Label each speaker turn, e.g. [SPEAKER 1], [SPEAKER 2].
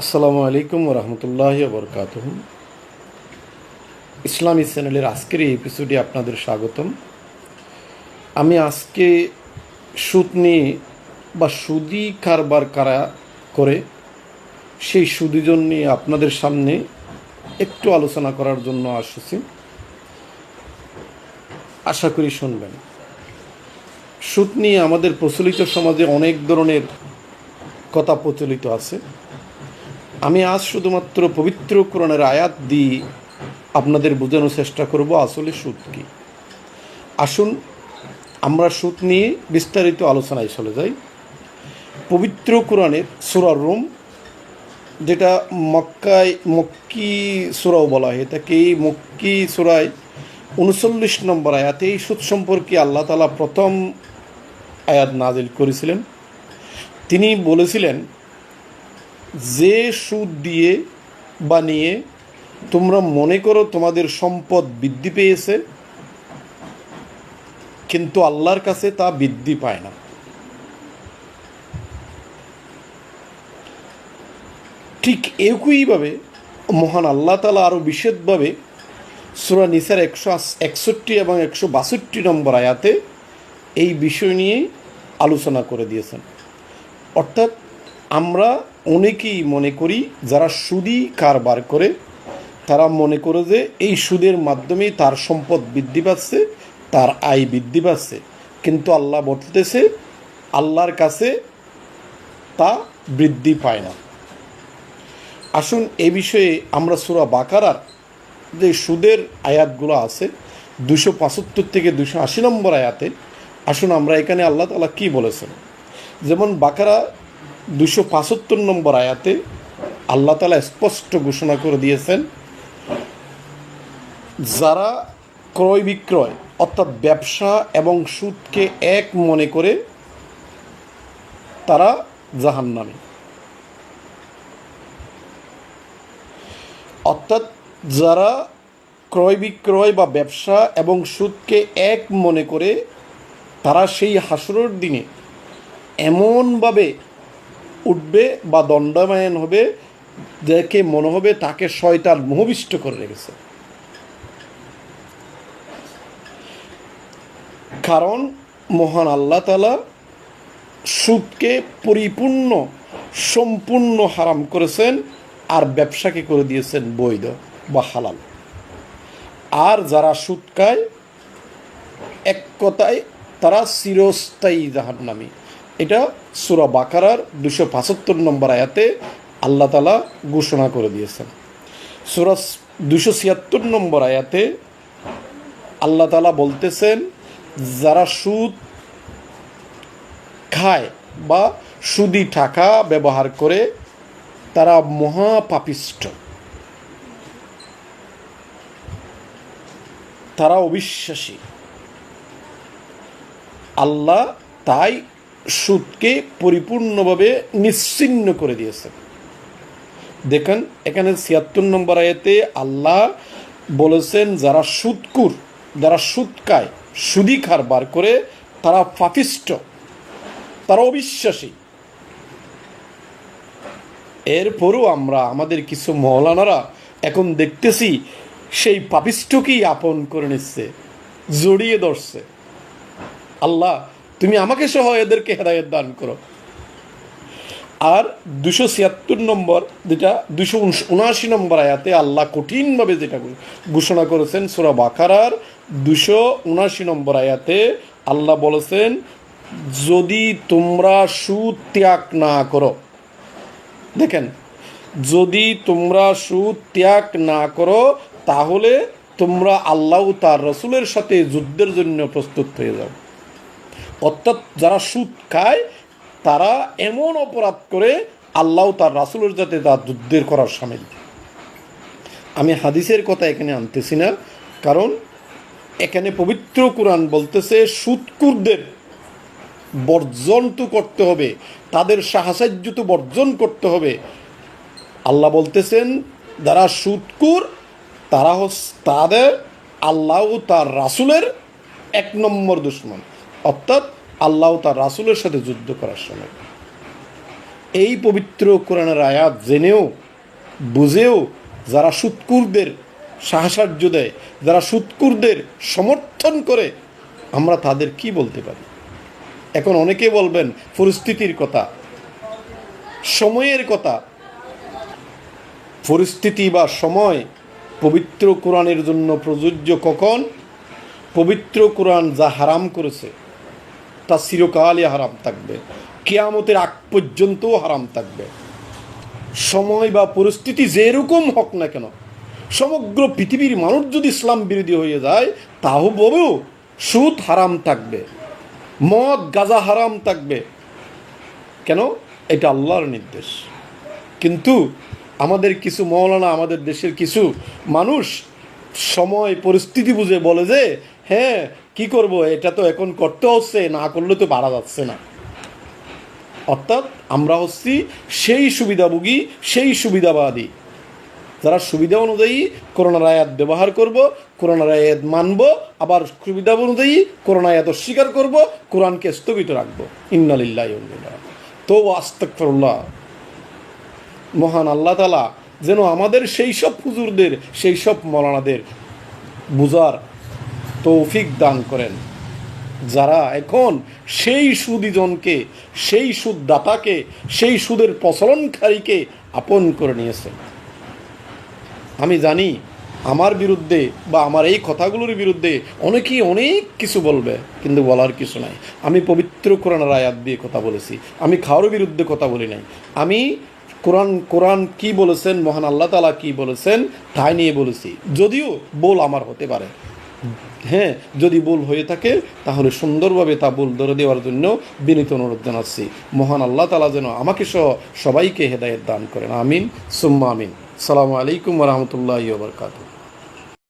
[SPEAKER 1] আসসালামু আলাইকুম রহমতুল্লাহ বরকাত ইসলামী চ্যানেলের আজকের এই এপিসোডে আপনাদের স্বাগতম। আমি আজকে সুদ নিয়ে বা সুদি কারবার কারা করে, সেই সুদিজন নিয়ে আপনাদের সামনে একটু আলোচনা করার জন্য আসছি। আশা করি শুনবেন। সুদ নিয়ে আমাদের প্রচলিত সমাজে অনেক ধরনের কথা প্রচলিত আছে। আমি আজ শুধুমাত্র পবিত্র কোরআনের আয়াত দিয়ে আপনাদের বোঝানোর চেষ্টা করব, আসলে সুদ কী? আসুন, আমরা সুদ নিয়ে বিস্তারিত আলোচনায় চলে যাই। পবিত্র কোরআনের সুরার রুম, যেটা মক্কায় মক্কি সুরাও বলা হয়। তাকে এই মক্কি সুরায় উনচল্লিশ নম্বর আয়াতে এই সুদ সম্পর্কে আল্লাহ তালা প্রথম আয়াত নাজিল করেছিলেন। তিনি বলেছিলেন যে সুদ দিয়ে বা নিয়ে তোমরা মনে করো তোমাদের সম্পদ বৃদ্ধি পেয়েছে, কিন্তু আল্লাহর কাছে তা বৃদ্ধি পায় না। ঠিক একইভাবে মহান আল্লাহ তালা আরও বিশেষভাবে সুরা নিসার একশো একষট্টি এবং একশো বাষট্টি নম্বর আয়াতে এই বিষয় নিয়ে আলোচনা করে দিয়েছেন। অর্থাৎ আমরা অনেকেই মনে করি যারা সুদি কারবার করে, তারা মনে করে যে এই সুদের মাধ্যমে তার সম্পদ বৃদ্ধি পাচ্ছে, তার আয় বৃদ্ধি পাচ্ছে। কিন্তু আল্লাহ বলতেছে, আল্লাহর কাছে তা বৃদ্ধি পায় না। আসুন এ বিষয়ে আমরা সুরা বাকারার যে সুদের আয়াতগুলো আছে দুশো পঁচাত্তর থেকে দুশো আশি নম্বর আয়াতে, আসুন আমরা এখানে আল্লাহ তালা কী বলেছেন? যেমন বাকারা দুশো পঁচাত্তর নম্বর আয়াতে আল্লাহ তালা স্পষ্ট ঘোষণা করে দিয়েছেন, যারা ক্রয় বিক্রয় অর্থাৎ ব্যবসা এবং সুদকে এক মনে করে, তারা জাহান্নামী। অর্থাৎ যারা ক্রয় বিক্রয় বা ব্যবসা এবং সুদকে এক মনে করে, তারা সেই হাসরের দিনে এমনভাবে উঠবে বা দণ্ডায়মান হবে দেখে মনে হবে তাকে শয়তান মোহবিষ্ট করে রেখেছে। কারণ মহান আল্লাহ তালা সুদকে পরিপূর্ণ, সম্পূর্ণ হারাম করেছেন আর ব্যবসাকে করে দিয়েছেন বৈধ বা হালাল। আর যারা সুদ খায়, এক কথায় তারা চিরস্থায়ী জাহান্নামী। এটা সুরা বাকারার দুশো পঁচাত্তর নম্বর আয়াতে আল্লাহ তালা ঘোষণা করে দিয়েছেন। সুরা দুশো ছিয়াত্তর নম্বর আয়াতে আল্লাহ তালা বলতেছেন, যারা সুদ খায় বা সুদি টাকা ব্যবহার করে, তারা মহাপাপিষ্ট। তারা অবিশ্বাসী। আল্লাহ তাই সুদকে পরিপূর্ণভাবে নিশ্চিন্ন করে দিয়েছেন। দেখেন, এখানে ছিয়াত্তর নম্বর আয়াতে আল্লাহ বলেছেন, যারা সুদকুর, যারা সুদ খায় সুদি কারবার করে, তারা পাপিষ্ট তারা অবিশ্বাসী। এরপরও আমরা আমাদের কিছু মৌলানারা এখন দেখতেছি, সেই পাপিষ্টকেই আপন করে নিচ্ছে, জড়িয়ে ধরছে। আল্লাহ তুমি আমাকে সহ এদেরকে হেদায়ত দান করো। আর দুশো ছিয়াত্তর নম্বর, যেটা দুশো উনআশি নম্বর আয়াতে আল্লাহ কঠিনভাবে যেটা ঘোষণা করেছেন, সুরা বাকারার দুশো উনআশি নম্বর আয়াতে আল্লাহ বলেছেন, যদি তোমরা সুদ ত্যাগ না করো, দেখেন, যদি তোমরা সুদ ত্যাগ না করো, তাহলে তোমরা আল্লাহ তার রসুলের সাথে যুদ্ধের জন্য প্রস্তুত হয়ে যাও। অর্থাৎ যারা সুদ খায়, তারা এমন অপরাধ করে আল্লাহ তার রাসুলের যাতে তার যুদ্ধের করার সামিল আমি হাদিসের কথা এখানে আনতেছি না, কারণ এখানে পবিত্র কোরআন বলতেছে সুৎকুরদের বর্জন তো করতে হবে, তাদের সাহায্য তো বর্জন করতে হবে। আল্লাহ বলতেছেন, যারা সুৎকুর তারা হচ্ছে তাদের আল্লাহ তার রাসুলের এক নম্বর দুশ্মন। অর্থাৎ আল্লাহ তার রাসুলের সাথে যুদ্ধ করার সময়। এই পবিত্র কোরআনের আয়াত জেনেও, বুঝেও যারা সুৎকুরদের সাহসার্য দেয়, যারা সুৎকুরদের সমর্থন করে, আমরা তাদের কি বলতে পারি? এখন অনেকে বলবেন, পরিস্থিতির কথা, সময়ের কথা। পরিস্থিতি বা সময় পবিত্র কোরআনের জন্য প্রযোজ্য কখন? পবিত্র কোরআন যা হারাম করেছে তা চিরকালই হারাম থাকবে। কেয়ামতের আগ পর্যন্তও হারাম থাকবে। সময় বা পরিস্থিতি যেরকম হোক না কেন, সমগ্র পৃথিবীর মানুষ যদি ইসলাম বিরোধী হয়ে যায় তাও ববেও সুদ হারাম থাকবে, মদ, গাজা হারাম থাকবে। কেন? এটা আল্লাহর নির্দেশ। কিন্তু আমাদের কিছু মৌলানা আমাদের দেশের কিছু মানুষ সময়, পরিস্থিতি বুঝে বলে যে হ্যাঁ কি করব? এটা তো এখন করতে হচ্ছে, না করলে তো পারা যাচ্ছে না। অর্থাৎ আমরা হচ্ছি সেই সুবিধাভোগী, সেই সুবিধাবাদী। যারা সুবিধা অনুযায়ী করোনার আয়াত ব্যবহার করব, করোনার আয়াত মানব, আবার সুবিধা অনুযায়ী করোনা আয়াত অস্বীকার করব, কোরআনকে স্থগিত রাখব। ইন্নালিল্লাহ তো আস্তফরুল্লাহ মহান আল্লাহ তালা যেন আমাদের সেই সব হুজুরদের, সেই সব মৌলানাদের বুজার তৌফিক দান করেন। যারা এখন সেই সুদিজনকে, সেই সুদদাতাকে, সেই সুদের প্রচলনকারীকে আপন করে নিয়েছেন। আমি জানি আমার বিরুদ্ধে বা আমার এই কথাগুলোর বিরুদ্ধে অনেকেই অনেক কিছু বলবে, কিন্তু বলার কিছু নাই। আমি পবিত্র কোরআনের আয়াত দিয়ে কথা বলেছি। আমি খাওয়ার বিরুদ্ধে কথা বলি নাই। আমি কোরআন কোরআন কি বলেছেন, মহান আল্লাহ তালা কি বলেছেন, তাই নিয়ে বলেছি। যদিও বল আমার হতে পারে। হ্যাঁ যদি ভুল হয়ে থাকে, তাহলে সুন্দরভাবে তা ভুল ধরে দেওয়ার জন্য বিনীত অনুরোধ জানাচ্ছি। মহান আল্লাহ তালা যেন আমাকে সহ সবাইকে হেদায়ত দান করেন। আমিন। সুম্মা আমিন। সালামু আলাইকুম রহমতুল্লাহ বরকাতুহ।